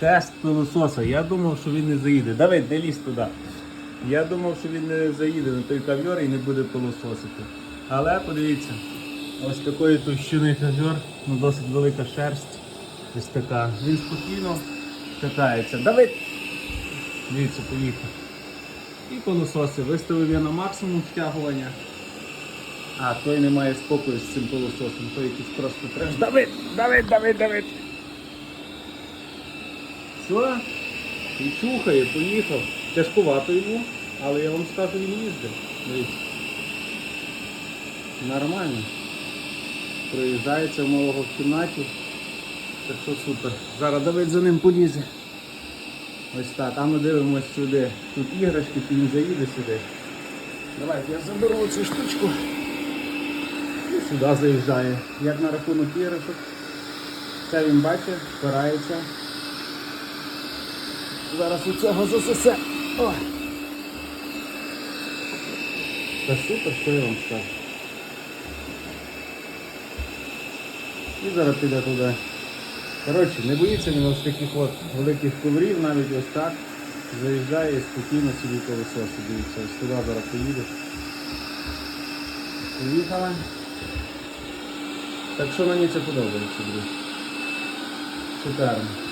Тест пилососа. Я думав, що він не заїде. Давид, не лізь туди. Я думав, що він не заїде на той ковер і не буде пилососити. Але подивіться, ось такої товщини ковер, ну досить велика шерсть. Ось така. Він спокійно катається. Давид! Дивіться, поїхав. І пилососи. Виставив я на максимум втягування. А, той не має спокою з цим пилососом, той якийсь просто треш. Давид! Давид, Давид, Давид! Все, і чухає, поїхав. Тяжкувато йому, але я вам скажу, він їздив. Дивіться. Нормально. Проїжджається в малого в кімнаті. Так що супер. Зараз Давид за ним полізе. Ось так. А ми дивимося сюди. Тут іграшки, то він заїде сюди. Давайте я заберу цю штучку. І сюди заїжджає. Як на рахунок іграшок. Це він бачить, впирається. Зараз у цього засосе. Та супер, що я вам скажу. І зараз піде туди. Коротше, не боїться він ось таких от великих коврів, навіть ось так. Заїжджає і спокійно собі колесо дивіться. Ось туди зараз поїде. Поїхали. Так що мені це подобається, друзі. Шикарно.